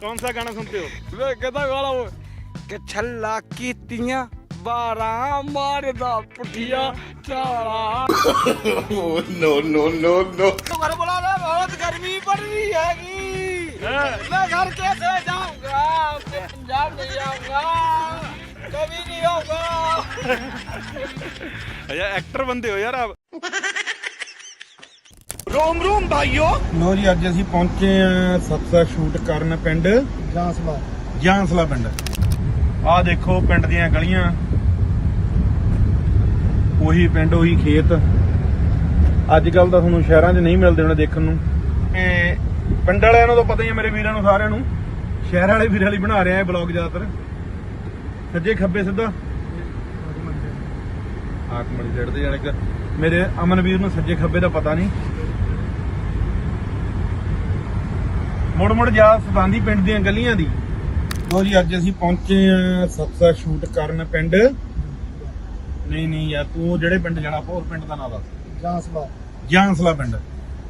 कौन सा गाना सुनते हो ਵੇ ਕਿਹਦਾ ਗਾਣਾ ਓਏ ਕਿ ਛੱਲਾ ਕੀਤੀਆਂ ਬਾਰਾਂ ਮਾਰਦਾ ਪੁੱਠੀਆਂ ਚਾਲਾ no, no, no, no. घर बुला रहे बहुत गर्मी पड़ रही हैगी मैं घर कैसे जाऊंगा मैं पंजाब नहीं जाऊंगा कभी नहीं होगा अच्छा एक्टर बनते हो यार आप ਰੋਮ ਰੋਮ ਭਾਈਓ। ਲੋ ਜੀ ਅੱਜ ਅਸੀਂ ਪਹੁੰਚੇ ਆ ਸਤਸਾ ਸ਼ੂਟ ਕਰਨ ਪਿੰਡ। ਜਾਂਸਲਾ। ਜਾਂਸਲਾ ਪਿੰਡ। ਆਹ ਦੇਖੋ ਪਿੰਡ ਦੀਆਂ ਗਲੀਆਂ। ਉਹੀ ਪਿੰਡ ਉਹੀ ਖੇਤ। ਅੱਜ ਕੱਲ ਤਾਂ ਤੁਹਾਨੂੰ ਸ਼ਹਿਰਾਂ 'ਚ ਨਹੀਂ ਮਿਲਦੇ ਹੁਣ ਦੇਖਣ ਨੂੰ। ਤੇ ਪਿੰਡ ਵਾਲਿਆਂ ਨੂੰ ਤਾਂ ਪਤਾ ਹੀ ਹੈ ਮੇਰੇ ਵੀਰਾਂ ਨੂੰ ਸਾਰਿਆਂ ਨੂੰ। ਸ਼ਹਿਰ ਵਾਲੇ ਵੀਰਾਂ ਲਈ ਬਣਾ ਰਿਹਾ ਇਹ ਬਲੌਗ ਜ਼ਿਆਦਾਤਰ। ਸੱਜੇ ਖੱਬੇ ਸਿੱਧਾ। ਆਕਮਣ ਜੜਦੇ ਜਾਨਕ ਮੇਰੇ ਅਮਨਵੀਰ ਨੂੰ ਸੱਜੇ ਖੱਬੇ ਦਾ ਪਤਾ ਨਹੀਂ। ਮੁੜ ਮੁੜ ਜਾ ਸਤਾਂਦੀ ਪਿੰਡ ਦੀਆਂ ਗਲੀਆਂ ਦੀ। ਲੋ ਜੀ ਅੱਜ ਅਸੀਂ ਪਹੁੰਚੇ ਆ ਸਤਸਾ ਸ਼ੂਟ ਕਰਨ ਪਿੰਡ। ਨਹੀਂ ਨਹੀਂ ਯਾਰ ਤੂੰ ਜਿਹੜੇ ਪਿੰਡ ਜਾਣਾ ਹੋਰ ਪਿੰਡ ਦਾ ਨਾਂ ਦੱਸ। ਜਾਂਸਲਾ। ਜਾਂਸਲਾ ਪਿੰਡ।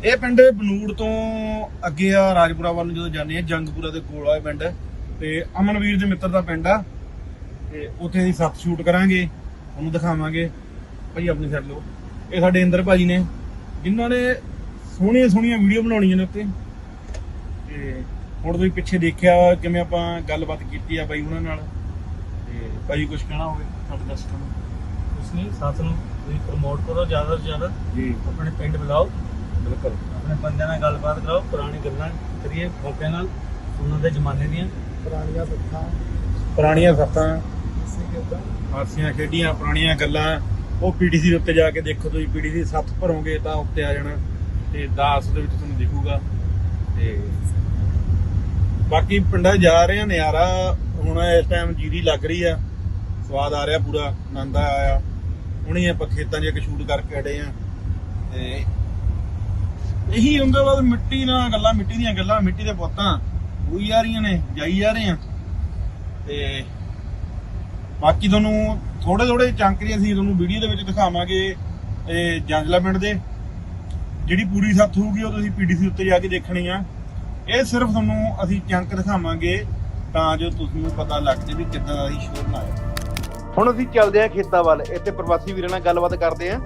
ਇਹ ਪਿੰਡ ਬਨੂੜ ਤੋਂ ਅੱਗੇ ਆ ਰਾਜਪੁਰਾ ਵੱਲ ਨੂੰ ਜਦੋਂ ਜਾਂਦੇ ਆ ਜੰਗਪੁਰਾ ਦੇ ਕੋਲ ਆ ਇਹ ਪਿੰਡ। ਤੇ ਅਮਨਵੀਰ ਦੇ ਮਿੱਤਰ ਦਾ ਪਿੰਡ ਆ। ਤੇ ਉੱਥੇ ਅਸੀਂ ਸੱਤ ਸ਼ੂਟ ਕਰਾਂਗੇ ਉਹਨੂੰ ਦਿਖਾਵਾਂਗੇ। ਭਾਈ ਆਪਣੀ ਸਾਈਡ ਲਓ। ਇਹ ਸਾਡੇ ਇੰਦਰ ਭਾਜੀ ਨੇ ਜਿਨ੍ਹਾਂ ਨੇ ਸੋਹਣੀਆਂ ਸੋਹਣੀਆਂ ਵੀਡੀਓ ਬਣਾਉਣੀਆਂ ਨੇ ਉੱਤੇ ਤੇ ਹੁਣ ਤੁਸੀਂ ਪਿੱਛੇ ਦੇਖਿਆ ਕਿਵੇਂ ਆਪਾਂ ਗੱਲਬਾਤ ਕੀਤੀ ਆ ਬਾਈ ਉਹਨਾਂ ਨਾਲ ਤੇ ਭਾਈ ਕੁਝ ਕਹਿਣਾ ਹੋਵੇ ਸਾਡੇ ਦਰਸ਼ਕਾਂ ਨੂੰ? ਕੁਛ ਨਹੀਂ ਸੱਤ ਨੂੰ ਤੁਸੀਂ ਪ੍ਰਮੋਟ ਕਰੋ ਜ਼ਿਆਦਾ ਤੋਂ ਜ਼ਿਆਦਾ। ਜੀ। ਆਪਣੇ ਪਿੰਡ ਬੁਲਾਓ। ਬਿਲਕੁਲ। ਆਪਣੇ ਬੰਦਿਆਂ ਨਾਲ ਗੱਲਬਾਤ ਕਰਾਓ ਪੁਰਾਣੀ ਗੱਲਾਂ ਕਰੀਏ ਮੌਕੇ ਨਾਲ ਉਹਨਾਂ ਦੇ ਜ਼ਮਾਨੇ ਦੀਆਂ। ਪੁਰਾਣੀਆਂ ਸੱਥਾਂ ਪੁਰਾਣੀਆਂ ਸੱਤਾਂ ਹਾਸੀਆਂ ਖੇਡੀਆਂ ਪੁਰਾਣੀਆਂ ਗੱਲਾਂ ਉਹ ਪੀਡੀਸੀ ਦੇ ਉੱਤੇ ਜਾ ਕੇ ਦੇਖੋ ਤੁਸੀਂ ਪੀਡੀਸੀ ਸੱਤ ਭਰੋਗੇ ਤਾਂ ਉੱਤੇ ਆ ਜਾਣਾ ਤੇ 10 ਦੇ ਵਿੱਚ ਤੁਹਾਨੂੰ ਦਿਖੂਗਾ ਤੇ ਬਾਕੀ ਪਿੰਡਾਂ 'ਚ ਜਾ ਰਹੇ ਆ, ਨਜ਼ਾਰਾ ਹੁਣ ਇਸ ਟਾਈਮ ਜੀਰੀ ਲੱਗ ਰਹੀ ਆ। ਸਵਾਦ ਆ ਰਿਹਾ ਪੂਰਾ, ਆਨੰਦ ਆਇਆ। ਹੁਣੇ ਆਪਾਂ ਖੇਤਾਂ 'ਚ ਇੱਕ ਸ਼ੂਟ ਕਰਕੇ ਅੜੇ ਆ। ਤੇ ਇਹੀ ਹੁੰਦਾ ਵਾ ਮਿੱਟੀ ਨਾਲ ਗੱਲਾਂ, ਮਿੱਟੀ ਦੀਆਂ ਗੱਲਾਂ, ਮਿੱਟੀ ਦੇ ਪੁੱਤਾਂ ਹੋਈ ਜਾ ਰਹੀਆਂ ਨੇ, ਜਾਈ ਜਾ ਰਹੇ ਆ। ਤੇ ਬਾਕੀ ਤੁਹਾਨੂੰ ਥੋੜੇ ਥੋੜੇ ਚੰਕਰੀ ਅਸੀਂ ਤੁਹਾਨੂੰ ਵੀਡੀਓ ਦੇ ਵਿੱਚ ਦਿਖਾਵਾਂਗੇ ਇਹ ਜੰਜਲਾ ਪਿੰਡ ਦੇ। ਜਿਹੜੀ ਪੂਰੀ ਸੱਥ ਹੋਊਗੀ, ਉਹ ਤੁਸੀਂ ਪੀਡੀਸੀ ਉੱਤੇ ਜਾ ਕੇ ਦੇਖਣੀ ਆ। ਇਹ ਸਿਰਫ ਤੁਹਾਨੂੰ ਅਸੀਂ ਚੰਕ ਦਿਖਾਵਾਂਗੇ ਤਾਂ ਜੋ ਤੁਹਾਨੂੰ ਪਤਾ ਲੱਗ ਜੇ ਵੀ ਕਿੱਦਾਂ ਦਾ ਅਸੀਂ ਸ਼ੋਰ ਲਾਇਆ। ਹੁਣ ਅਸੀਂ ਚੱਲਦੇ ਹਾਂ ਖੇਤਾਂ ਵੱਲ। ਇੱਥੇ ਪ੍ਰਵਾਸੀ ਵੀਰਾਂ ਨਾਲ ਗੱਲਬਾਤ ਕਰਦੇ ਹਾਂ।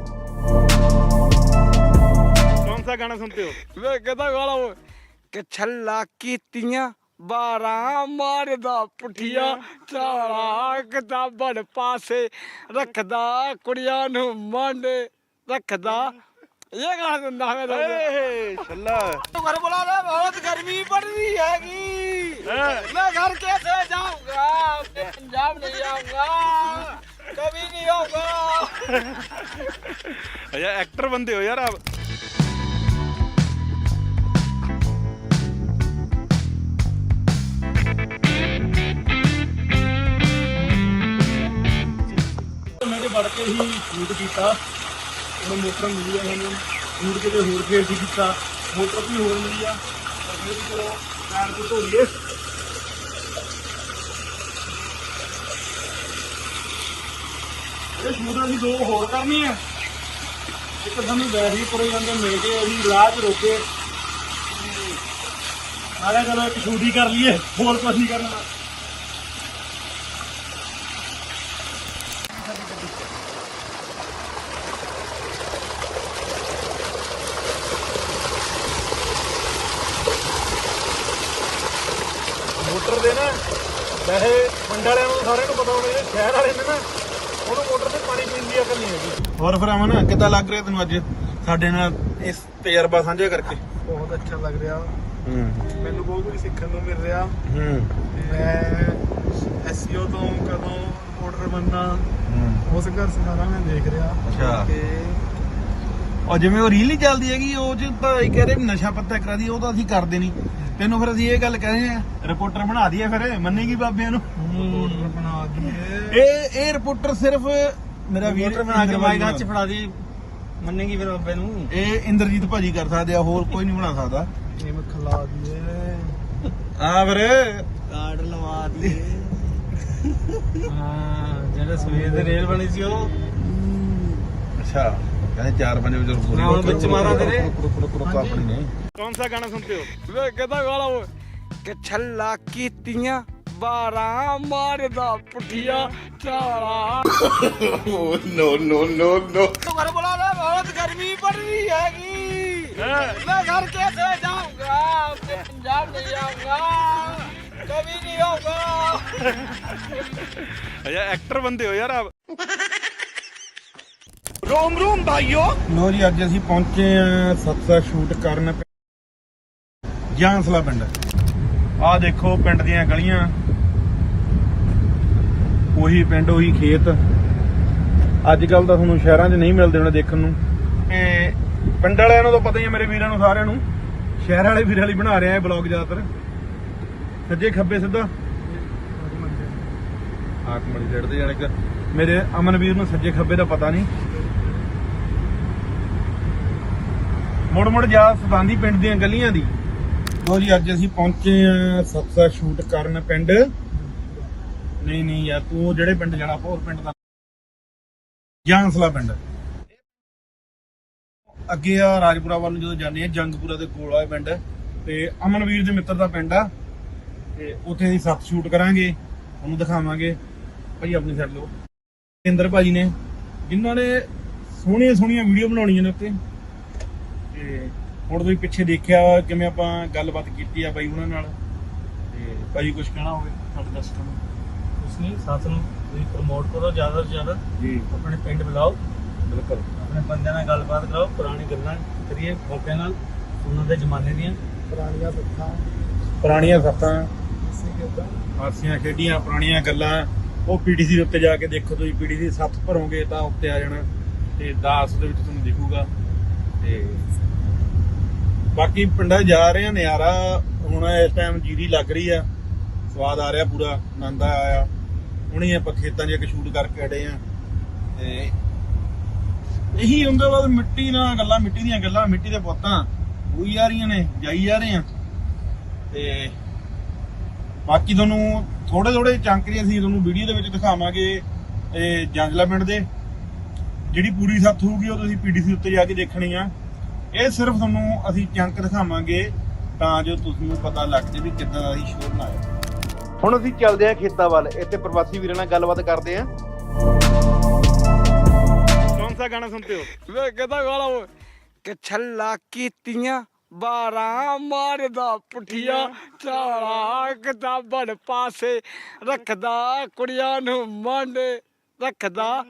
ਕੌਣ ਸਾ ਗਾਣਾ ਸੁਣਦੇ ਹੋ? ਵੇ ਕਿਦਾਂ ਗਾਲਾ ਉਹ ਕਿ ਛੱਲਾ ਕੀਤੀਆਂ ਬਾਰਾਂ ਮਾਰਦਾ ਪੁੱਠੀਆਂ ਚਾਲਾ ਕਿਤਾਬਣ ਪਾਸੇ ਰੱਖਦਾ ਕੁੜੀਆਂ ਨੂੰ ਮੰਡੇ ਰੱਖਦਾ। ਇਹ ਗਾਣਾ ਦਿੰਦਾ ਮੈਂ ਤਾਂ छल्ला घर बुला रहे बहुत गर्मी पड़ रही हैगी मैं घर कैसे जाऊंगा मैं पंजाब नहीं जाऊंगा कभी नहीं होगा अच्छा एक्टर बनते हो यार आप ਮੈਂ ਤੇ ਵੜ ਕੇ ਹੀ ਸ਼ੂਟ ਕੀਤਾ ਹੁਣ ਮੋਟਰ ਮਿਲੀ ਆ ਸਾਨੂੰ ਸ਼ੂਟ ਕਿਤੇ ਹੋਰ ਫੇਰ ਸੀ ਕੀਤਾ। ਮੋਟਰ ਵੀ ਹੋਰ ਮਿਲੀ ਆ ਤਾਂ ਫਿਰ ਵੀ ਚਲੋ, ਪੈਰ ਤੋਂ ਧੋ ਲਈਏ ਇਹ ਸ਼ੂਟ ਅਸੀਂ ਦੋ ਹੋਰ ਕਰਨੀ ਆ। ਇੱਕ ਸਾਨੂੰ ਵੈਸੇ ਪੁਰੇ ਜਾਂਦੇ ਮਿਲ ਕੇ ਅਸੀਂ ਰਾਹ 'ਚ ਰੋਕੇ। ਆਲੇ ਚਲੋ ਇੱਕ ਸ਼ੂਟ ਕਰ ਲਈਏ। ਹੋਰ ਕੁਝ ਨਹੀਂ ਕਰਨਾ। ਮੋਟਰ ਦੇ ਨਾ ਵੈਸੇ ਪਿੰਡ ਵਾਲਿਆਂ ਨੂੰ ਸਾਰਿਆਂ ਨੂੰ ਪਤਾ ਹੋਣਾ ਜਿਹੜੇ ਸ਼ਹਿਰ ਵਾਲੇ ਨੇ ਨਾ ਉਹਨੂੰ ਮੋਟਰ ਤੇ ਪਾਣੀ ਪੀਣ ਦੀ ਅਕਲ ਨਹੀਂ ਹੈਗੀ। ਹੋਰ ਫਿਰ ਅਮਨ ਕਿੱਦਾਂ ਲੱਗ ਰਿਹਾ ਤੈਨੂੰ ਅੱਜ ਸਾਡੇ ਨਾਲ ਇਸ ਤਜਰਬਾ ਸਾਂਝਾ ਕਰਕੇ? ਬਹੁਤ ਅੱਛਾ ਲੱਗ ਰਿਹਾ। ਹੂੰ। ਮੈਨੂੰ ਬਹੁਤ ਕੁਝ ਸਿੱਖਣ ਨੂੰ ਮਿਲ ਰਿਹਾ। ਹੂੰ। ਮੈਂ ਐਸਈਓ ਤੋਂ ਕਦੋਂ ਮੋਟਰ ਬੰਨਾ ਹੂੰ। ਉਸ ਘਰ ਸਾਰਾ ਮੈਂ ਦੇਖ ਰਿਹਾ। ਅੱਛਾ। ਔਰ ਜਿਵੇਂ ਉਹ ਰੀਲ ਹੀ ਚੱਲਦੀ ਹੈਗੀ ਉਹ ਚ ਤਾਂ ਇਹ ਕਹਿ ਰਹੇ ਨਸ਼ਾ ਪੱਤਾ ਕਰਾ ਦੀ ਉਹ ਤਾਂ ਅਸੀਂ ਕਰਦੇ ਨਹੀਂ। ਤੈਨੂੰ ਫਿਰ ਅਸੀਂ ਇਹ ਗੱਲ ਕਹਿੰਦੇ ਆ ਰਿਪੋਰਟਰ ਬਣਾ ਦਈਏ ਫਿਰ ਮੰਨੇਗੀ ਬਾਬਿਆਂ ਨੂੰ? ਮੋਟਰ ਬਣਾ ਦਈਏ। ਇਹ ਇਹ ਰਿਪੋਰਟਰ ਸਿਰਫ ਮੇਰਾ ਵੀਰ ਬਣਾ ਕੇ ਹੱਥ 'ਚ ਫੜਾ ਦੀ ਮੰਨੇਗੀ ਫਿਰ ਬਾਬੇ ਨੂੰ। ਇਹ ਇੰਦਰਜੀਤ ਭਾਜੀ ਕਰ ਸਕਦੇ ਆ ਹੋਰ ਕੋਈ ਨਹੀਂ ਬਣਾ ਸਕਦਾ। ਇਹ ਮੈਂ ਖਿਲਾ ਦਈਏ। ਆ ਫਿਰ। ਕਾਰਡ ਲਵਾ ਦਈਏ। ਹਾਂ ਜਿਹੜੇ ਸਵੇਰ ਦੇ ਰੇਲ ਬਣੀ ਸੀ ਉਹ। ਅੱਛਾ ਕਹਿੰਦੇ 4-5 ਵਜੇ ਪੂਰੀ ਮੈਂ ਹੁਣ ਵਿੱਚ ਮਾਰਾਂ ਤੇਰੇ। ਆਪਣੀ ਨੇ कौन सा गाना सुनते हो ਵੇ ਕਿਹਦਾ ਗਾਣਾ ਓਏ ਕਿ ਛੱਲਾ ਕੀਤੀਆਂ ਬਾਰਾਂ ਮਾਰਦਾ ਪੁੱਠੀਆਂ ਚਾਲਾ Oh, no, no, no, no. घर बोला रहा बहुत गर्मी पड़ रही हैगी मैं घर कैसे जाऊंगा मैं पंजाब नहीं आऊंगा कभी नहीं आऊंगा ਅੱਛਾ ਐਕਟਰ ਬੰਦੇ ਹੋ ਯਾਰ ਆਪ ਲੋ ਜੀ ਅੱਜ ਅਸੀਂ ਪਹੁੰਚੇ ਆ ਸਤਸਾ ਸ਼ੂਟ ਕਰਨ ਜਾਂਸਲਾ ਪਿੰਡ। ਆਹ ਦੇਖੋ ਪਿੰਡ ਦੀਆਂ ਗਲੀਆਂ। ਉਹੀ ਪਿੰਡ, ਉਹੀ ਖੇਤ। ਅੱਜ ਕੱਲ ਤਾਂ ਤੁਹਾਨੂੰ ਸ਼ਹਿਰਾਂ 'ਚ ਨਹੀਂ ਮਿਲਦੇ ਹੋਣੇ ਦੇਖਣ ਨੂੰ। ਤੇ ਪਿੰਡ ਵਾਲਿਆਂ ਨੂੰ ਤਾਂ ਪਤਾ ਹੀ ਹੈ, ਮੇਰੇ ਵੀਰਾਂ ਨੂੰ, ਸਾਰਿਆਂ ਨੂੰ। ਸ਼ਹਿਰ ਵਾਲੇ ਵੀਰਾਂ ਲਈ ਬਣਾ ਰਿਹਾ ਇਹ ਬਲੌਗ ਜ਼ਿਆਦਾਤਰ। ਸੱਜੇ ਖੱਬੇ ਸਿੱਧਾ। ਆਕਮੜੀ ਸਾਈਡ ਤੇ ਜਾਣੇ ਕਿ ਮੇਰੇ ਅਮਨਵੀਰ ਨੂੰ ਸੱਜੇ ਖੱਬੇ ਦਾ ਪਤਾ ਨਹੀਂ। ਮੁੜ ਮੁੜ ਜਾ ਸਤਾਂਦੀ ਪਿੰਡ ਦੀਆਂ ਗਲੀਆਂ ਦੀ। ਲੋ ਜੀ, ਅੱਜ ਅਸੀਂ ਪਹੁੰਚੇ ਆ ਸਤਸਾ ਸ਼ੂਟ ਕਰਨ ਪਿੰਡ। ਨਹੀਂ ਨਹੀਂ ਯਾਰ, ਤੂੰ ਜਿਹੜੇ ਪਿੰਡ ਜਾਣਾ ਹੋਰ ਪਿੰਡ ਦਾ ਜਾਂਸਲਾ ਪਿੰਡ। ਅੱਗੇ ਆ ਰਾਜਪੁਰਾ ਵੱਲ ਨੂੰ ਜਦੋਂ ਜਾਂਦੇ ਆ ਜੰਗਪੁਰਾ ਦੇ ਕੋਲ ਆ ਪਿੰਡ। ਤੇ ਅਮਨਵੀਰ ਦੇ ਮਿੱਤਰ ਦਾ ਪਿੰਡ ਆ। ਤੇ ਉੱਥੇ ਅਸੀਂ ਸੱਤ ਸ਼ੂਟ ਕਰਾਂਗੇ ਉਹਨੂੰ ਦਿਖਾਵਾਂਗੇ। ਭਾਈ, ਆਪਣੀ ਸਾਈਡ ਲਓ। ਇੰਦਰ ਭਾਜੀ ਨੇ, ਜਿਨ੍ਹਾਂ ਨੇ ਸੋਹਣੀਆਂ ਸੋਹਣੀਆਂ ਵੀਡੀਓ ਬਣਾਉਣੀਆਂ ਨੇ ਉੱਤੇ ਤੇ ਹੁਣ ਤੁਸੀਂ ਪਿੱਛੇ ਦੇਖਿਆ ਵਾ ਕਿਵੇਂ ਆਪਾਂ ਗੱਲਬਾਤ ਕੀਤੀ ਆ ਬਾਈ ਉਹਨਾਂ ਨਾਲ? ਤੇ ਭਾਈ ਕੁਝ ਕਹਿਣਾ ਹੋਵੇ ਸਾਡੇ ਦਰਸ਼ਕਾਂ ਨੂੰ? ਕੁਛ ਨਹੀਂ ਸੱਸ ਨੂੰ ਤੁਸੀਂ ਪ੍ਰਮੋਟ ਕਰੋ ਜ਼ਿਆਦਾ ਤੋਂ ਜ਼ਿਆਦਾ। ਜੀ। ਆਪਣੇ ਪਿੰਡ ਬੁਲਾਓ। ਬਿਲਕੁਲ। ਆਪਣੇ ਬੰਦਿਆਂ ਨਾਲ ਗੱਲਬਾਤ ਕਰਾਓ ਪੁਰਾਣੀ ਗੱਲਾਂ ਕਰੀਏ ਫੋਕਿਆਂ ਨਾਲ ਉਹਨਾਂ ਦੇ ਜ਼ਮਾਨੇ ਦੀਆਂ। ਪੁਰਾਣੀਆਂ ਸੱਤਾਂ। ਹਾਸੀਆਂ ਖੇਡੀਆਂ ਪੁਰਾਣੀਆਂ ਗੱਲਾਂ। ਉਹ ਪੀਟੀਸੀ ਦੇ ਉੱਤੇ ਜਾ ਕੇ ਦੇਖੋ ਤੁਸੀਂ ਪੀਟੀਸੀ ਸੱਤ ਭਰੋਗੇ ਤਾਂ ਉੱਤੇ ਆ ਜਾਣਾ। ਤੇ 10 ਦੇ ਵਿੱਚ ਤੁਹਾਨੂੰ ਦਿਖੂਗਾ। ਤੇ ਬਾਕੀ ਪਿੰਡਾਂ ਜਾ ਰਹੇ ਆ ਨਜ਼ਾਰਾ ਹੁਣ ਇਸ ਟਾਈਮ ਜੀਰੀ ਲੱਗ ਰਹੀ ਆ। ਸਵਾਦ ਆ ਰਿਹਾ ਪੂਰਾ, ਆਨੰਦ ਆਇਆ। ਹੁਣੇ ਆਪਾਂ ਖੇਤਾਂ 'ਚ ਇੱਕ ਸ਼ੂਟ ਕਰਕੇ ਅੜੇ ਆ ਤੇ ਇਹੀ ਹੁੰਦਾ ਬਾਅਦ ਮਿੱਟੀ ਨਾਲ ਗੱਲਾਂ, ਮਿੱਟੀ ਦੀਆਂ ਗੱਲਾਂ, ਮਿੱਟੀ ਦੇ ਪੁੱਤਾਂ ਹੋਈ ਜਾ ਰਹੀਆਂ ਨੇ, ਜਾਈ ਜਾ ਰਹੇ ਆ ਤੇ ਬਾਕੀ ਤੁਹਾਨੂੰ ਥੋੜੇ ਥੋੜੇ ਚੰਕਰੀ ਅਸੀਂ ਤੁਹਾਨੂੰ ਵੀਡੀਓ ਦੇ ਵਿੱਚ ਦਿਖਾਵਾਂਗੇ ਇਹ ਜੰਗਲਾ ਪਿੰਡ ਦੇ। ਜਿਹੜੀ ਪੂਰੀ ਸੱਤ ਹੋਊਗੀ, ਉਹ ਤੁਸੀਂ ਪੀਡੀਸੀ ਉੱਤੇ ਜਾ ਕੇ ਦੇਖਣੀ ਆ। ਇਹ ਸਿਰਫ ਤੁਹਾਨੂੰ ਅਸੀਂ ਚੰਕ ਦਿਖਾਵਾਂਗੇ ਤਾਂ ਜੋ ਤੁਹਾਨੂੰ ਪਤਾ ਲੱਗ ਜੇ ਵੀ ਕਿੱਦਾਂ ਦਾ ਅਸੀਂ ਸ਼ੋਰ ਬਣਾਇਆ ਹੁਣ ਅਸੀਂ ਚੱਲਦੇ ਹਾਂ ਖੇਤਾਂ ਵੱਲ। ਇੱਥੇ ਪ੍ਰਵਾਸੀ ਵੀਰਾਂ ਨਾਲ ਗੱਲਬਾਤ ਕਰਦੇ ਹਾਂ। ਕੌਣ ਸਾ ਗਾਣਾ ਸੁਣਦੇ ਹੋ? ਵੇ ਕਿਦਾਂ ਗਾਲਾ ਉਹ ਕਿ ਛੱਲਾ ਕੀਤੀਆਂ ਬਾਰਾਂ ਮਾਰਦਾ ਪੁੱਠੀਆਂ ਚਾਲਾ ਕਿਤਾਬਣ ਪਾਸੇ ਰੱਖਦਾ ਕੁੜੀਆਂ ਨੂੰ ਮਾਂਡੇ ਰੱਖਦਾ।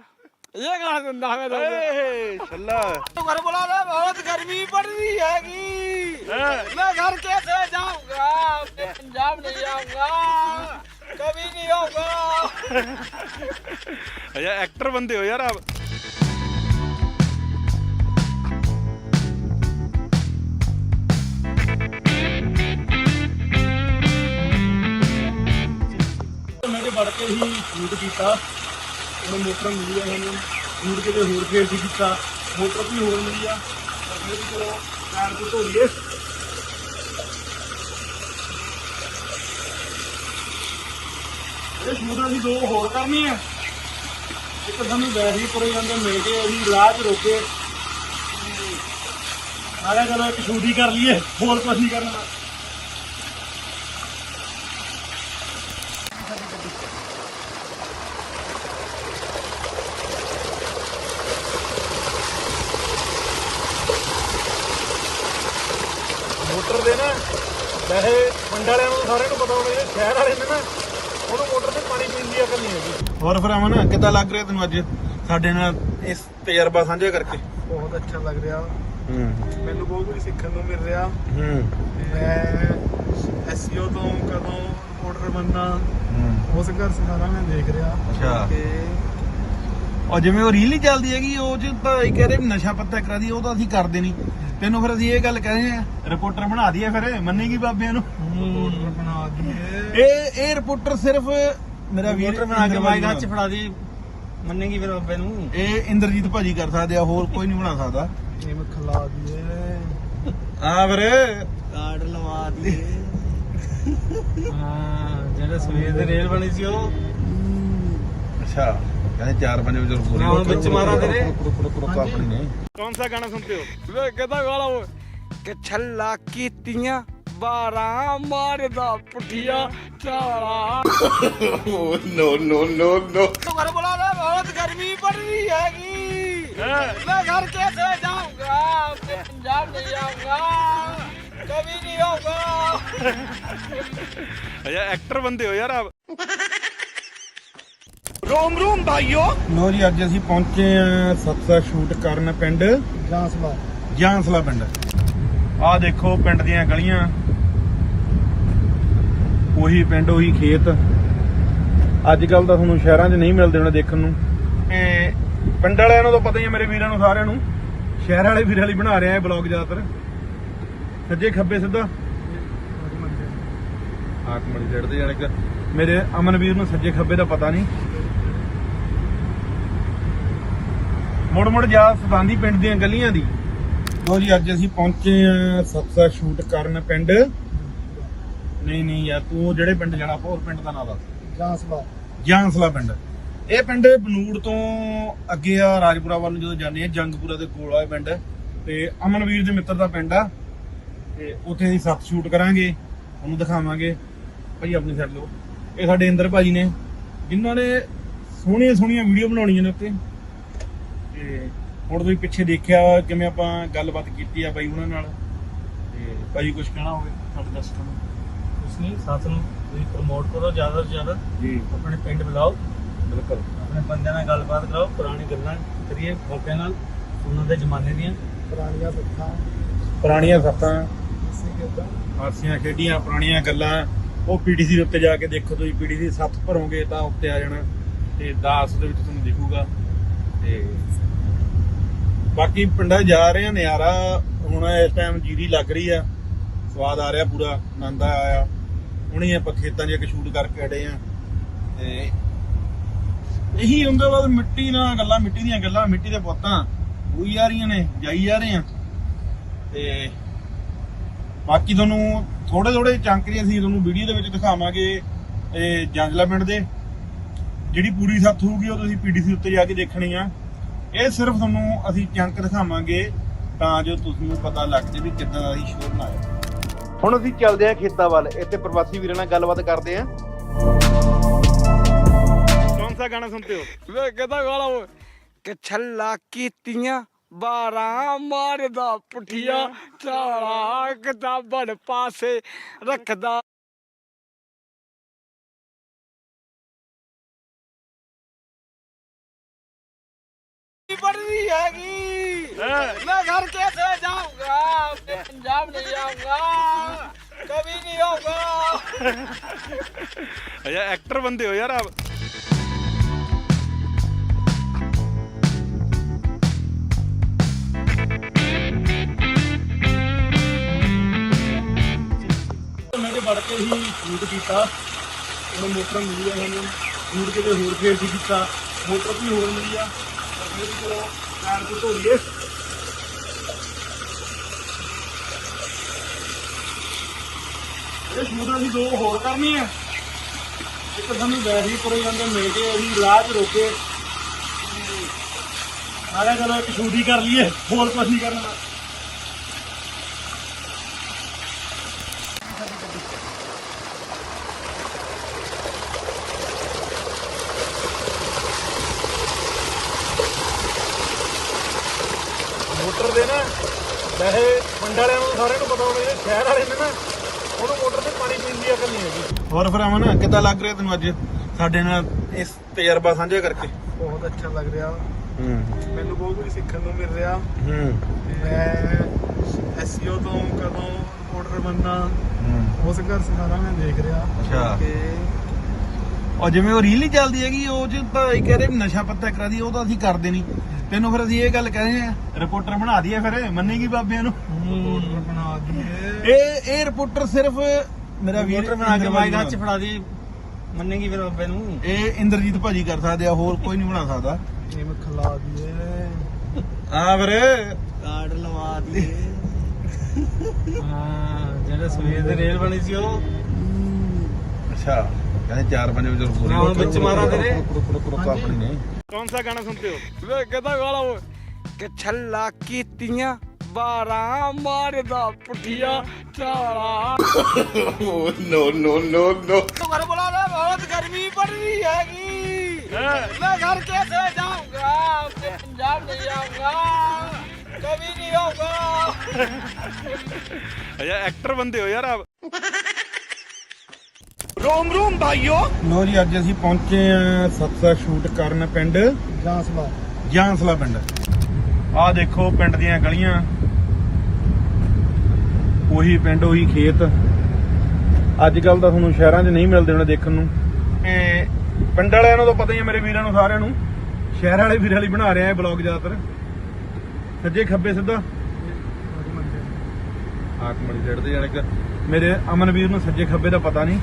ਇਹ ਕਹਾਂ ਦਿੰਦਾ ਮੈਂ ਏ ਛੱਲਾ। ਤੂੰ ਘਰ ਬੁਲਾ ਲੈ ਬਹੁਤ ਗਰਮੀ ਪੜ ਰਹੀ ਹੈਗੀ। ਹੈਂ? ਮੈਂ ਘਰ ਕੈਸੇ ਜਾਊਂਗਾ? ਆਪਣੇ ਪੰਜਾਬ ਨਹੀਂ ਜਾਊਂਗਾ ਕभी ਨਹੀਂ ਹੋਊਗਾ ਅਜਾ ਐਕਟਰ ਬੰਦੇ ਹੋ ਯਾਰ ਆਪ। ਮਿੰਟ ਵੜ ਕੇ ਹੀ ਸ਼ੂਟ ਕੀਤਾ। ਉਹਨੇ ਮੋਟਰ ਮਿਲੀ ਆ ਸਾਨੂੰ ਮੁੜ ਕੇ ਤੇ ਹੋਰ ਫੇਰ ਸੀ ਕੀਤਾ, ਮੋਟਰ ਵੀ ਹੋਰ ਮਿਲੀ ਆ। ਫਿਰ ਵੀ ਚਲੋ, ਪੈਰ ਤੋਂ ਧੋ ਲਈਏ ਇਹ ਸ਼ੂਟ ਅਸੀਂ ਦੋ ਹੋਰ ਕਰਨੇ ਆ ਇੱਕ ਸਾਨੂੰ ਵੈਸੇ ਹੀ ਜਾਂਦੇ ਮਿਲ ਗਏ ਅਸੀਂ ਰਾਹ 'ਚ ਰੋਕੇ। ਆਇਆ ਚਲੋ ਇੱਕ ਸ਼ੂਟ ਕਰ ਲਈਏ, ਹੋਰ ਕੁਝ ਨਹੀਂ ਕਰਨਾ ਮੋਟਰ ਦੇ ਨਾ ਵੈਸੇ ਪਿੰਡ ਵਾਲਿਆਂ ਨੂੰ ਸਾਰਿਆਂ ਨੂੰ ਪਤਾ ਹੋਣਾ ਜਿਹੜੇ ਸ਼ਹਿਰ ਵਾਲੇ ਨੇ ਨਾ ਉਹਨੂੰ ਮੋਟਰ ਤੇ ਪਾਣੀ ਪੀਣ ਦੀ ਅਕਲ ਨਹੀਂ ਹੈਗੀ? ਹੋਰ ਫਿਰ ਅਮਨ ਕਿੱਦਾਂ ਲੱਗ ਰਿਹਾ ਤੈਨੂੰ ਅੱਜ ਸਾਡੇ ਨਾਲ ਇਸ ਤਜਰਬਾ ਸਾਂਝਾ ਕਰਕੇ? ਬਹੁਤ ਅੱਛਾ ਲੱਗ ਰਿਹਾ। ਹੂੰ। ਮੈਨੂੰ ਬਹੁਤ ਕੁਝ ਸਿੱਖਣ ਨੂੰ ਮਿਲ ਰਿਹਾ। ਹੂੰ। ਮੈਂ ਐਸਈਓ ਤੋਂ ਕਦੋਂ ਰਿਪੋਰਟਰ ਬਣਨਾ ਹੂੰ। ਉਸ ਘਰ ਸਾਰਾ ਮੈਂ ਦੇਖ ਰਿਹਾ। ਅੱਛਾ। ਕਿ ਔਰ ਜਿਵੇਂ ਉਹ ਰੀਲ ਚੱਲਦੀ ਹੈਗੀ ਉਹ ਚ ਤਾਂ ਇਹ ਕਹਿ ਰਹੇ ਵੀ ਨਸ਼ਾ ਪੱਤਾ ਕਰਾ ਦੀ ਉਹ ਤਾਂ ਅਸੀਂ ਕਰਦੇ ਨਹੀਂ। ਤੈਨੂੰ ਫਿਰ ਅਸੀਂ ਇਹ ਗੱਲ ਕਹਿ ਰਹੇ ਆ ਰਿਪੋਰਟਰ ਬਣਾ ਦਈਏ ਫਿਰ ਮੰਨੇਗੀ ਬਾਬਿਆਂ ਨੂੰ? ਰਿਪੋਰਟਰ ਬਣਾ ਦਈਏ ਇਹ ਇਹ ਰਿਪੋਰਟਰ ਸਿਰਫ ਮੇਰਾ ਵੀਰ ਰਿਪੋਰਟਰ ਬਣਾ ਕੇ ਮਾਈਕ ਹੱਥ ਚ ਫੜਾ ਦੀ। ਮੰਨੇਗੀ ਫਿਰ ਬਾਬੇ ਨੂੰ। ਇਹ ਇੰਦਰਜੀਤ ਭਾਜੀ ਕਰ ਸਕਦੇ ਆ ਹੋਰ ਕੋਈ ਨਹੀਂ ਬਣਾ ਸਕਦਾ। ਇਹ ਮੈਂ ਖਲਾ ਦਈਏ। ਆ ਵੀਰੇ। ਕਾਰਡ ਲਵਾ ਦਈਏ। ਹਾਂ ਜਿਹੜਾ ਸਵੇਰ ਦੇ ਰੇਲ ਬਣੀ ਸੀ ਉਹ। ਅੱਛਾ ਕਹਿੰਦੇ 4-5 ਵਜੇ ਰੁਕੋ ਮੈਂ ਹੁਣ ਵਿੱਚ ਮਾਰਾਂ ਤੇਰੇ। ਰੁਕ ਰੁਕ ਰੁਕ ਆਪਣੀ ਨੇ। ਕੌਣ ਸਾ ਗਾਣਾ ਸੁਣਦੇ ਹੋ? ਵੀਰੇ ਕਿਹਦਾ ਗਾਣਾ ਉਹ ਕਿ ਛੱਲਾ ਕੀਤੀਆਂ ਬਾਰਾ ਮਾਰਦਾ ਪੁੱਠੀਆ ਚਾਲਾ। ਨੋ ਨੋ ਨੋ ਨੋ ਘਰ ਬੁਲਾ ਲੈ ਬਹੁਤ ਗਰਮੀ ਪੜ ਰਹੀ ਹੈਗੀ। ਮੈਂ ਘਰ ਕਿੱਥੇ ਜਾਊਂਗਾ? ਪੰਜਾਬ ਨਹੀਂ ਜਾਊਂਗਾ ਕਦੀ ਨਹੀਂ ਹੋਊਗਾ ਅਜਾ ਐਕਟਰ ਬੰਦੇ ਹੋ ਯਾਰ ਆਪ। ਰੋਮ ਰੋਮ ਭਾਈਓ। ਲੋ ਜੀ ਅੱਜ ਅਸੀਂ ਪਹੁੰਚੇ ਆ ਸਤਸਾ ਸ਼ੂਟ ਕਰਨ ਪਿੰਡ। ਜਾਂਸਲਾ ਜਾਂਸਲਾ ਪਿੰਡ। ਆਹ ਦੇਖੋ ਪਿੰਡ ਦੀਆਂ ਗਲੀਆਂ। ਉਹੀ ਪਿੰਡ, ਉਹੀ ਖੇਤ। ਅੱਜ ਕੱਲ ਤਾਂ ਤੁਹਾਨੂੰ ਸ਼ਹਿਰਾਂ 'ਚ ਨਹੀਂ ਮਿਲਦੇ ਹੋਣੇ ਦੇਖਣ ਨੂੰ। ਤੇ ਪਿੰਡ ਵਾਲਿਆਂ ਨੂੰ ਤਾਂ ਪਤਾ ਹੀ ਹੈ ਮੇਰੇ ਵੀਰਾਂ ਨੂੰ, ਸਾਰਿਆਂ ਨੂੰ। ਸ਼ਹਿਰ ਵਾਲੇ ਵੀਰਾਂ ਲਈ ਬਣਾ ਰਿਹਾ ਇਹ ਬਲੌਗ ਜ਼ਿਆਦਾਤਰ। ਸੱਜੇ ਖੱਬੇ ਸਿੱਧਾ। ਆਕਮੜੀ ਚੜਦੇ ਜਾਣੇ ਕਿ ਮੇਰੇ ਅਮਨਵੀਰ ਨੂੰ ਸੱਜੇ ਖੱਬੇ ਦਾ ਪਤਾ ਨਹੀਂ। ਮੁੜ ਮੁੜ ਜਾ ਸਤਾਂਦੀ ਪਿੰਡ ਦੀਆਂ ਗਲੀਆਂ ਦੀ। ਲੋ ਜੀ, ਅੱਜ ਅਸੀਂ ਪਹੁੰਚੇ ਆ ਸਤਸਾ ਸ਼ੂਟ ਕਰਨ ਪਿੰਡ। ਨਹੀਂ ਨਹੀਂ ਯਾਰ ਤੂੰ ਜਿਹੜੇ ਪਿੰਡ ਜਾਣਾ ਹੋਰ ਪਿੰਡ ਦਾ ਨਾਂ ਦੱਸ। ਜਾਂਸਲਾ। ਜਾਂਸਲਾ ਪਿੰਡ। ਇਹ ਪਿੰਡ ਬਨੂੜ ਤੋਂ ਅੱਗੇ ਆ ਰਾਜਪੁਰਾ ਵੱਲ ਨੂੰ ਜਦੋਂ ਜਾਂਦੇ ਆ ਜੰਗਪੁਰਾ ਦੇ ਕੋਲ ਆ ਇਹ ਪਿੰਡ। ਤੇ ਅਮਨਵੀਰ ਦੇ ਮਿੱਤਰ ਦਾ ਪਿੰਡ ਆ। ਤੇ ਉੱਥੇ ਅਸੀਂ ਸੱਤ ਸ਼ੂਟ ਕਰਾਂਗੇ ਉਹਨੂੰ ਦਿਖਾਵਾਂਗੇ। ਭਾਈ ਆਪਣੀ ਸਾਈਡ ਲਓ। ਇਹ ਸਾਡੇ ਇੰਦਰ ਭਾਜੀ ਨੇ ਜਿਨ੍ਹਾਂ ਨੇ ਸੋਹਣੀਆਂ ਸੋਹਣੀਆਂ ਵੀਡੀਓ ਬਣਾਉਣੀਆਂ ਨੇ ਉੱਤੇ ਤੇ ਹੁਣ ਤੁਸੀਂ ਪਿੱਛੇ ਦੇਖਿਆ ਕਿਵੇਂ ਆਪਾਂ ਗੱਲਬਾਤ ਕੀਤੀ ਆ ਬਾਈ ਉਹਨਾਂ ਨਾਲ। ਤੇ ਭਾਈ ਕੁਝ ਕਹਿਣਾ ਹੋਵੇ ਸਾਡੇ ਦਰਸ਼ਕਾਂ ਨੂੰ? ਕੁਛ ਨਹੀਂ ਸੱਤ ਨੂੰ ਤੁਸੀਂ ਪ੍ਰਮੋਟ ਕਰੋ ਜ਼ਿਆਦਾ ਤੋਂ ਜ਼ਿਆਦਾ। ਜੀ। ਆਪਣੇ ਪਿੰਡ ਬੁਲਾਓ। ਬਿਲਕੁਲ। ਆਪਣੇ ਬੰਦਿਆਂ ਨਾਲ ਗੱਲਬਾਤ ਕਰਾਓ ਪੁਰਾਣੀ ਗੱਲਾਂ ਕਰੀਏ ਫੋਟਿਆਂ ਨਾਲ ਉਹਨਾਂ ਦੇ ਜ਼ਮਾਨੇ ਦੀਆਂ। ਪੁਰਾਣੀਆਂ ਸੱਥਾਂ ਪੁਰਾਣੀਆਂ ਸੱਤਾਂ। ਹਾਸੀਆਂ ਖੇਡੀਆਂ ਪੁਰਾਣੀਆਂ ਗੱਲਾਂ। ਉਹ ਪੀਟੀਸੀ ਦੇ ਉੱਤੇ ਜਾ ਕੇ ਦੇਖੋ ਤੁਸੀਂ ਪੀਟੀਸੀ ਸੱਤ ਭਰੋਗੇ ਤਾਂ ਉੱਤੇ ਆ ਜਾਣਾ। ਤੇ 10 ਦੇ ਵਿੱਚ ਤੁਹਾਨੂੰ ਦਿਖੂਗਾ। ਤੇ ਬਾਕੀ ਪਿੰਡਾਂ ਜਾ ਰਹੇ ਆ ਨਜ਼ਾਰਾ ਹੁਣ ਇਸ ਟਾਈਮ ਜੀਰੀ ਲੱਗ ਰਹੀ ਆ। ਸਵਾਦ ਆ ਰਿਹਾ ਪੂਰਾ ਆਨੰਦ ਆਇਆ। ਹੁਣੇ ਆਪਾਂ ਖੇਤਾਂ 'ਚ ਇੱਕ ਸ਼ੂਟ ਕਰਕੇ ਹਟੇ ਆ। ਤੇ ਇਹੀ ਹੁੰਦਾ ਬਸ ਮਿੱਟੀ ਨਾਲ ਗੱਲਾਂ, ਮਿੱਟੀ ਦੀਆਂ ਗੱਲਾਂ, ਮਿੱਟੀ ਦੇ ਪੁੱਤਾਂ ਹੋਈ ਜਾ ਰਹੀਆਂ ਨੇ, ਜਾਈ ਜਾ ਰਹੇ ਆ। ਤੇ ਬਾਕੀ ਤੁਹਾਨੂੰ ਥੋੜੇ ਥੋੜੇ ਚੰਕਰੀ ਅਸੀਂ ਤੁਹਾਨੂੰ ਵੀਡੀਓ ਦੇ ਵਿੱਚ ਦਿਖਾਵਾਂਗੇ ਇਹ ਜੰਗਲਾ ਪਿੰਡ ਦੇ। ਜਿਹੜੀ ਪੂਰੀ ਸੱਤ ਹੋਊਗੀ, ਉਹ ਤੁਸੀਂ ਪੀਡੀਸੀ ਉੱਤੇ ਜਾ ਕੇ ਦੇਖਣੀ ਆ। ਇਹ ਸਿਰਫ ਤੁਹਾਨੂੰ ਅਸੀਂ ਚੰਕ ਦਿਖਾਵਾਂਗੇ ਤਾਂ ਜੋ ਤੁਹਾਨੂੰ ਪਤਾ ਲੱਗ ਜੇ ਵੀ ਕਿੱਦਾਂ ਦਾ ਅਸੀਂ ਸ਼ੋਰ ਬਣਾਇਆ ਹੁਣ ਅਸੀਂ ਚੱਲਦੇ ਆ ਖੇਤਾਂ ਵੱਲ। ਇੱਥੇ ਪ੍ਰਵਾਸੀ ਵੀਰਾਂ ਨਾਲ ਗੱਲਬਾਤ ਕਰਦੇ ਆ ਕੌਣ ਸਾ ਗਾਣਾ ਸੁਣਦੇ ਹੋ? ਵੇ ਕਿਹਦਾ ਗਾਣਾ ਉਹ ਕਿ ਛੱਲਾ ਕੀਤੀਆਂ ਬਾਰਾਂ ਮਾਰਦਾ ਪੁੱਠੀਆਂ ਚਾਲਾ ਕਿਤਾਬਣ ਪਾਸੇ ਰੱਖਦਾ। पड़ रही हैगी मैं घर कैसे जाऊंगा मैं पंजाब नहीं आऊंगा कभी नहीं आऊंगा ਅੱਛਾ ਐਕਟਰ ਬੰਦੇ ਹੋ ਯਾਰ ਆਪ ਮੈਂ ਤੇ ਵੜ ਕੇ ਹੀ ਸ਼ੂਟ ਕੀਤਾ ਉਹਨੂੰ ਮੋਟਰ ਮਿਲੀ ਆ ਸਾਨੂੰ ਸ਼ੂਟ ਕਿਤੇ ਹੋਰ ਫੇਰ ਸੀ ਕੀਤਾ ਮੋਟਰ ਵੀ ਹੋਰ ਮਿਲੀ ਆ ਪਰ ਫਿਰ ਵੀ ਤੋਂ ਧੋ ਇਹ ਸ਼ੂਟ ਅਸੀਂ ਦੋ ਹੋਰ ਕਰਨੀ ਹੈ ਇੱਕ ਸਾਨੂੰ ਵੈਸੇ ਹੀ ਪੁਰੇ ਜਾਂਦੇ ਮਿਲ ਕੇ ਅਸੀਂ ਰਾਹ 'ਚ ਰੋਕੇ। ਆਇਆ ਚਲੋ ਇੱਕ ਸ਼ੂਟ ਹੀ ਕਰ ਲਈਏ, ਹੋਰ ਕੁਝ ਨਹੀਂ ਕਰਨਾ ਮੋਟਰ ਦੇ ਨਾ ਵੈਸੇ ਪਿੰਡ ਵਾਲਿਆਂ ਨੂੰ ਸਾਰਿਆਂ ਨੂੰ ਪਤਾ ਹੋਣਾ ਜਿਹੜੇ ਸ਼ਹਿਰ ਵਾਲੇ ਨੇ ਨਾ ਉਹਨੂੰ ਮੋਟਰ ਤੇ ਪਾਣੀ ਪੀਣ ਦੀ ਅਕਲ ਨਹੀਂ ਹੈਗੀ ਹੋਰ ਫਿਰ ਅਮਨ ਕਿੱਦਾਂ ਲੱਗ ਰਿਹਾ ਤੈਨੂੰ ਅੱਜ ਸਾਡੇ ਨਾਲ ਇਸ ਤਜਰਬਾ ਸਾਂਝਾ ਕਰਕੇ? ਬਹੁਤ ਅੱਛਾ ਲੱਗ ਰਿਹਾ। ਹੂੰ। ਮੈਨੂੰ ਬਹੁਤ ਕੁਝ ਸਿੱਖਣ ਨੂੰ ਮਿਲ ਰਿਹਾ। ਹੂੰ। ਮੈਂ ਐਸਈਓ ਤੋਂ ਕਦੋਂ ਰਿਪੋਰਟਰ ਬੰਨਾ ਹੂੰ। ਉਸ ਘਰ ਸਾਰਾ ਮੈਂ ਦੇਖ ਰਿਹਾ। ਅੱਛਾ। ਕਿ ਔਰ ਜਿਵੇਂ ਉਹ ਰੀਲ ਚੱਲਦੀ ਹੈਗੀ ਉਹ ਚ ਤਾਂ ਇਹ ਕਹਿ ਰਹੇ ਵੀ ਨਸ਼ਾ ਪੱਤਾ ਕਰਾ ਦੀ ਉਹ ਤਾਂ ਅਸੀਂ ਕਰਦੇ ਨਹੀਂ ਤੈਨੂੰ ਫਿਰ ਅਸੀਂ ਇਹ ਗੱਲ ਕਹਿ ਰਹੇ ਆ ਰਿਪੋਰਟਰ ਬਣਾ ਦਈਏ ਫਿਰ ਮੰਨੇਗੀ ਬਾਬਿਆਂ ਨੂੰ? ਰਿਪੋਰਟਰ ਬਣਾ ਦਈਏ। ਇਹ ਇਹ ਰਿਪੋਰਟਰ ਸਿਰਫ ਮੇਰਾ ਵੀਰ ਬਣਾ ਕੇ ਮਾਈਕ ਹੱਥ ਚ ਫੜਾ ਦੀ ਮੰਨੇਗੀ ਫਿਰ ਬਾਬੇ ਨੂੰ। ਇਹ ਇੰਦਰਜੀਤ ਭਾਜੀ ਕਰ ਸਕਦੇ ਆ ਹੋਰ ਕੋਈ ਨਹੀਂ ਬਣਾ ਸਕਦਾ। ਇਹ ਮੈਂ ਖਲਾ ਦਈਏ। ਆ ਵੀਰੇ। ਕਾਰਡ ਲਵਾ ਦਈਏ। ਹਾਂ ਜਿਹੜਾ ਸਵੇਰ ਦੇ ਰੇਲ ਬਣੀ ਸੀ ਉਹ। ਅੱਛਾ ਕਹਿੰਦੇ 4-5 ਵਜੇ ਰੁਕੋ ਨਾ ਹੁਣ ਵਿੱਚ ਮਾਰਾਂ ਤੇਰੇ। ਰੁਕ ਰੁਕ ਰੁਕ ਆਪਣੀ ਨੇ ਕੌਣ ਸਾ ਗਾਣਾ ਸੁਣਦੇ ਹੋ? ਵੇ ਕਿਹਦਾ ਗਾਣਾ ਉਹ ਕਿ ਛੱਲਾ ਕੀਤੀਆਂ ਬਾਰਾ ਮਾਰਦਾ ਪੁੱਠੀਆ ਚਾਲਾ। ਨੋ ਨੋ ਨੋ ਨੋ ਤੁਮਾਰੇ ਬੋਲਾ ਨਾ ਬਹੁਤ ਗਰਮੀ ਪੜ ਰਹੀ ਹੈਗੀ। ਮੈਂ ਘਰ ਕਿਵੇਂ ਜਾਊਂਗਾ? ਪੰਜਾਬ ਨਹੀਂ ਆਊਂਗਾ। ਕਦੀ ਨਹੀਂ ਆਊਂਗਾ। ਅਜਾ ਐਕਟਰ ਬੰਦੇ ਹੋ ਯਾਰ ਆਪ। ਰੋਮ ਰੋਮ ਭਾਈਓ। ਲੋ ਜੀ ਅੱਜ ਅਸੀਂ ਪਹੁੰਚੇ ਆ ਸਤਸਾ ਸ਼ੂਟ ਕਰਨ ਪਿੰਡ। ਜਾਂਸਲਾ। ਜਾਂਸਲਾ ਪਿੰਡ। ਆਹ ਦੇਖੋ ਪਿੰਡ ਦੀਆਂ ਗਲੀਆਂ। ਉਹੀ ਪਿੰਡ, ਉਹੀ ਖੇਤ। ਅੱਜ ਕੱਲ ਤਾਂ ਤੁਹਾਨੂੰ ਸ਼ਹਿਰਾਂ 'ਚ ਨਹੀਂ ਮਿਲਦੇ ਹੋਣੇ ਦੇਖਣ ਨੂੰ। ਤੇ ਪਿੰਡ ਵਾਲਿਆਂ ਨੂੰ ਤਾਂ ਪਤਾ ਹੀ ਹੈ ਮੇਰੇ ਵੀਰਾਂ ਨੂੰ, ਸਾਰਿਆਂ ਨੂੰ। ਸ਼ਹਿਰ ਵਾਲੇ ਵੀਰਾਂ ਲਈ ਬਣਾ ਰਿਹਾ ਇਹ ਬਲੌਗ ਜ਼ਿਆਦਾਤਰ। ਸੱਜੇ ਖੱਬੇ ਸਿੱਧਾ। ਆਕ ਜੜਦੇ ਜਾਣੇ ਕਿ ਮੇਰੇ ਅਮਨਵੀਰ ਨੂੰ ਸੱਜੇ ਖੱਬੇ ਦਾ ਪਤਾ ਨਹੀਂ।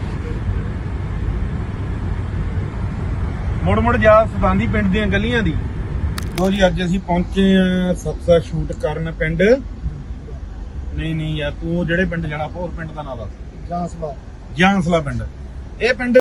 ਮੁੜ ਮੁੜ ਜਾ ਸਤਾਂਦੀ ਪਿੰਡ ਦੀਆਂ ਗਲੀਆਂ ਦੀ। ਲੋ ਜੀ, ਅੱਜ ਅਸੀਂ ਪਹੁੰਚੇ ਆ ਸਤਸਾ ਸ਼ੂਟ ਕਰਨ ਪਿੰਡ। ਨਹੀਂ ਨਹੀਂ ਯਾਰ ਤੂੰ ਜਿਹੜੇ ਪਿੰਡ ਜਾਣਾ ਹੋਰ ਪਿੰਡ ਦਾ ਨਾਂ ਦੱਸ। ਜਾਂਸਲਾ ਜਾਂਸਲਾ ਪਿੰਡ। ਇਹ ਪਿੰਡ